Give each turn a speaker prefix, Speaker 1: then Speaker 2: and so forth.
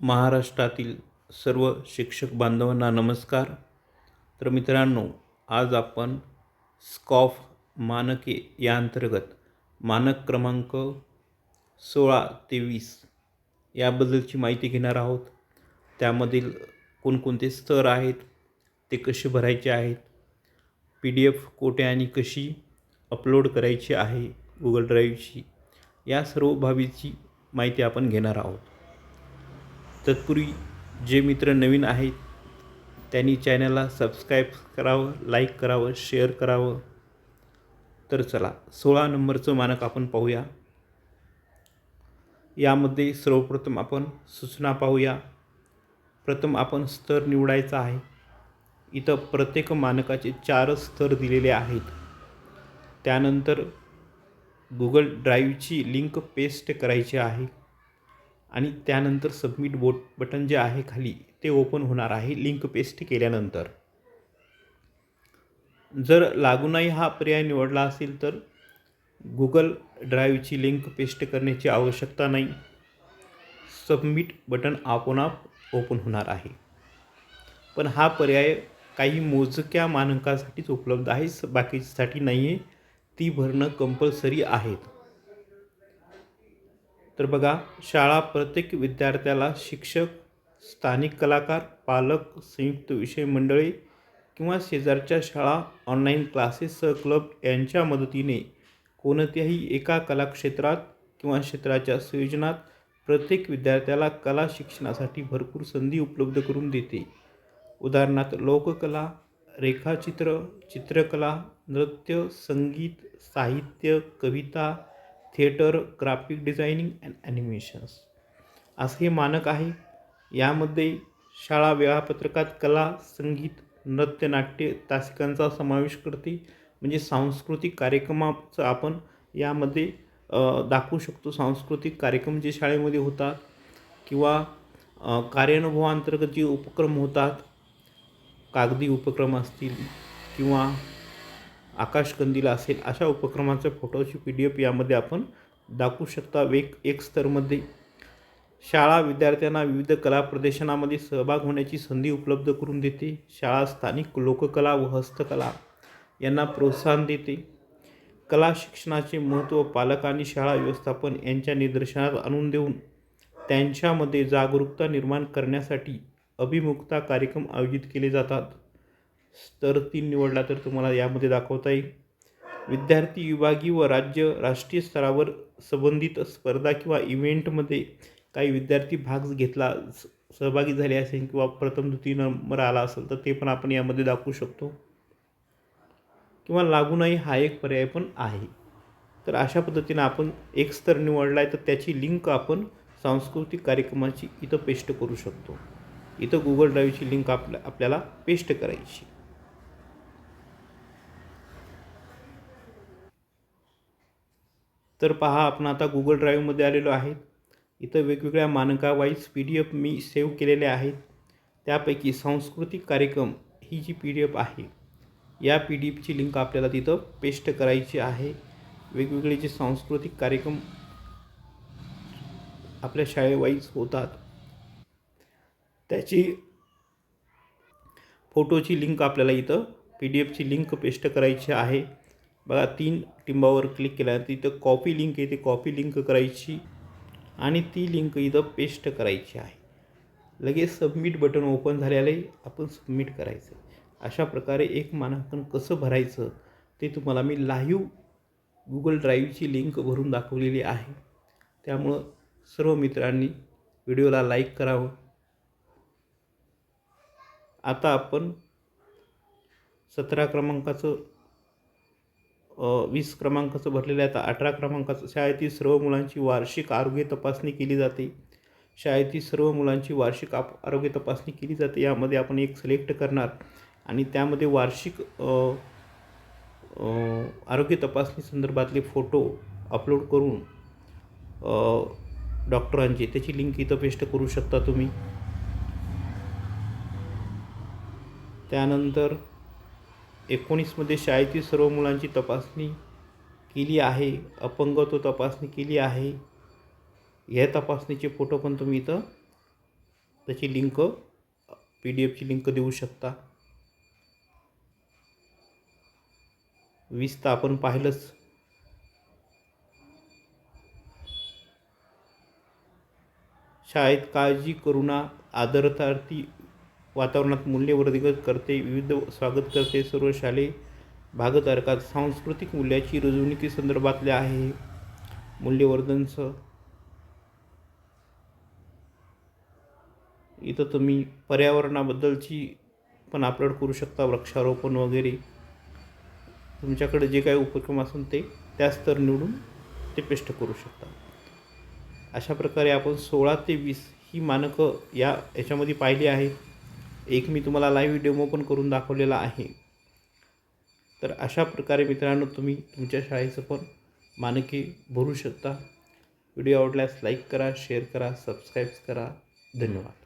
Speaker 1: महाराष्ट्रातील सर्व शिक्षक बांधवांना नमस्कार. तर मित्रांनो आज आपण स्कॉफ मानके या अंतर्गत मानक क्रमांक सोळा ते वीस याबद्दलची माहिती घेणार आहोत. त्यामधील कोणकोणते स्तर आहेत ते कसे भरायचे आहेत पी डी एफ कोठे आणि कशी अपलोड करायची आहे गुगल ड्राईव्हची या सर्व बाबीची माहिती आपण घेणार आहोत. तत्पूर्वी जे मित्र नवीन आहेत त्यांनी चॅनलला सबस्क्राईब करावं लाईक करावं शेअर करावं. तर चला सोळा नंबरचं मानक आपण पाहूया. यामध्ये सर्वप्रथम आपण सूचना पाहूया. प्रथम आपण स्तर निवडायचा आहे. इथं प्रत्येक मानकाचे चार स्तर दिलेले आहेत. त्यानंतर गुगल ड्राईव्हची लिंक पेस्ट करायची आहे. आणि त्यानंतर सबमिट बोट बटन जे आहे खाली ते ओपन होणार आहे. लिंक पेस्ट केल्यानंतर. जर लागूनही हा पर्याय निवडला असेल तर गुगल ड्राईव्हची लिंक पेस्ट करण्याची आवश्यकता नाही. सबमिट बटन आपोआप ओपन होणार आहे. पण हा पर्याय काही मोजक्या मानकासाठीच उपलब्ध आहे. स- बाकीसाठी नाही आहे ती भरणं कंपल्सरी आहेत. तर बघा शाळा प्रत्येक विद्यार्थ्याला शिक्षक स्थानिक कलाकार पालक संयुक्त विषय मंडळी किंवा शेजारच्या शाळा ऑनलाईन क्लासेस क्लब यांच्या मदतीने कोणत्याही एका कलाक्षेत्रात किंवा क्षेत्राच्या संयोजनात प्रत्येक विद्यार्थ्याला कला शिक्षणासाठी भरपूर संधी उपलब्ध करून देते. उदाहरणार्थ लोककला रेखाचित्र चित्रकला नृत्य संगीत साहित्य कविता theatre graphic designing and animations. असं हे मानक आहे. यामध्ये शाळा वेळापत्रकात कला संगीत नृत्य नाट्य तासिकांचा समावेश करते. म्हणजे सांस्कृतिक कार्यक्रमाचं आपण यामध्ये दाखवू शकतो. सांस्कृतिक कार्यक्रम जे शाळेमध्ये होतात किंवा कार्यानुभवांतर्गत कार्यानुभवाअंतर्गत जे उपक्रम होतात कागदी उपक्रम असतील किंवा आकाशकंदील असेल अशा उपक्रमाच्या फोटोची पी डी एफ यामध्ये आपण दाखवू शकता. वेग एक स्तरमध्ये शाळा विद्यार्थ्यांना विविध कला प्रदर्शनामध्ये सहभाग होण्याची संधी उपलब्ध करून देते. शाळा स्थानिक लोककला व हस्तकला यांना प्रोत्साहन देते. कला शिक्षणाचे महत्त्व पालक आणि शाळा व्यवस्थापन यांच्या निदर्शनात आणून देऊन त्यांच्यामध्ये जागरूकता निर्माण करण्यासाठी अभिमुखता कार्यक्रम आयोजित केले जातात. स्तर तीन निवडला तर तुम्हाला यामध्ये दाखवता येईल. विद्यार्थी विभागीय व राज्य राष्ट्रीय स्तरावर संबंधित स्पर्धा किंवा इव्हेंटमध्ये काही विद्यार्थी भाग घेतला स- सहभागी झाले असेल किंवा प्रथम द्वितीय नंबर आला असेल तर ते पण आपण यामध्ये दाखवू शकतो. किंवा लागूनही हा एक पर्याय पण आहे. तर अशा पद्धतीनं आपण एक स्तर निवडला आहे तर त्याची लिंक आपण सांस्कृतिक कार्यक्रमाची इथं पेस्ट करू शकतो. इथं गुगल ड्राईव्हची लिंक आपल्या आपल्याला पेस्ट करायची. तर पहा आपण आता गुगल ड्राईव्हमध्ये आलेलो आहे इथं वेगवेगळ्या मानकावाईज पी डी एफ मी सेव्ह केलेले आहेत. त्यापैकी सांस्कृतिक कार्यक्रम ही जी पी डी एफ आहे या पी डी एफची लिंक आपल्याला तिथं पेस्ट करायची आहे. वेगवेगळे जे सांस्कृतिक कार्यक्रम आपल्या शाळेवाईज होतात त्याची फोटोची लिंक आपल्याला इथं पी डी एफची लिंक पेस्ट करायची आहे. बघा तीन टिंबावर क्लिक केल्यानंतर इथं कॉपी लिंक येते कॉपी लिंक करायची आणि ती लिंक इथं पेस्ट करायची आहे. लगेच सबमिट बटन ओपन झालेलं आहे आपण सबमिट करायचं अशा प्रकारे एक मानांकन कसं भरायचं ते तुम्हाला मी लाईव्ह गुगल ड्राईव्हची लिंक भरून दाखवलेली आहे. त्यामुळं सर्व मित्रांनी व्हिडिओला लाईक करावं. आता आपण सतरा क्रमांकाचं वीस क्रमांकाचं भरलेलं आहे. आता अठरा क्रमांकाचं शाळेतील सर्व मुलांची वार्षिक आरोग्य तपासणी केली जाते. शाळेतील सर्व मुलांची वार्षिक आप आरोग्य तपासणी केली जाते. यामध्ये आपण एक सिलेक्ट करणार आणि त्यामध्ये वार्षिक आरोग्य तपासणी संदर्भातले फोटो अपलोड करून डॉक्टरांचे डॉक्टरांची त्याची लिंक इथं पेस्ट करू शकता तुम्ही. त्यानंतर एकोणीसमध्ये शाळेतील सर्व मुलांची तपासणी केली आहे अपंगत्व तपासणी केली आहे. या तपासणीचे फोटो पण तुम्ही इथं त्याची लिंक पी डी एफची लिंक देऊ शकता. वीस तर आपण पाहिलंच. शाळेत काळजी करुणा आदरतार्थी वातावरणात मूल्यवर्धित करते विविध स्वागत करते. सर्व शालेय भागधारकात सांस्कृतिक मूल्याची रुजवणुकी संदर्भातले आहे. मूल्यवर्धनचं इथं तुम्ही पर्यावरणाबद्दलची पण अपलोड करू शकता वृक्षारोपण वगैरे. तुमच्याकडे जे काही उपक्रम असून ते त्याच तर निवडून ते पेस्ट करू शकता. अशा प्रकारे आपण सोळा ते वीस ही मानकं या याच्यामध्ये पाहिली आहेत. एक मी तुम्हाला लाईव्ह डेमो पण करून दाखवलेला आहे. तर अशा प्रकारे मित्रांनो तुम्ही तुमच्या शाळेचं पण मानके भरू शकता. व्हिडिओ आवडल्यास लाईक करा शेअर करा सबस्क्राईब करा. धन्यवाद.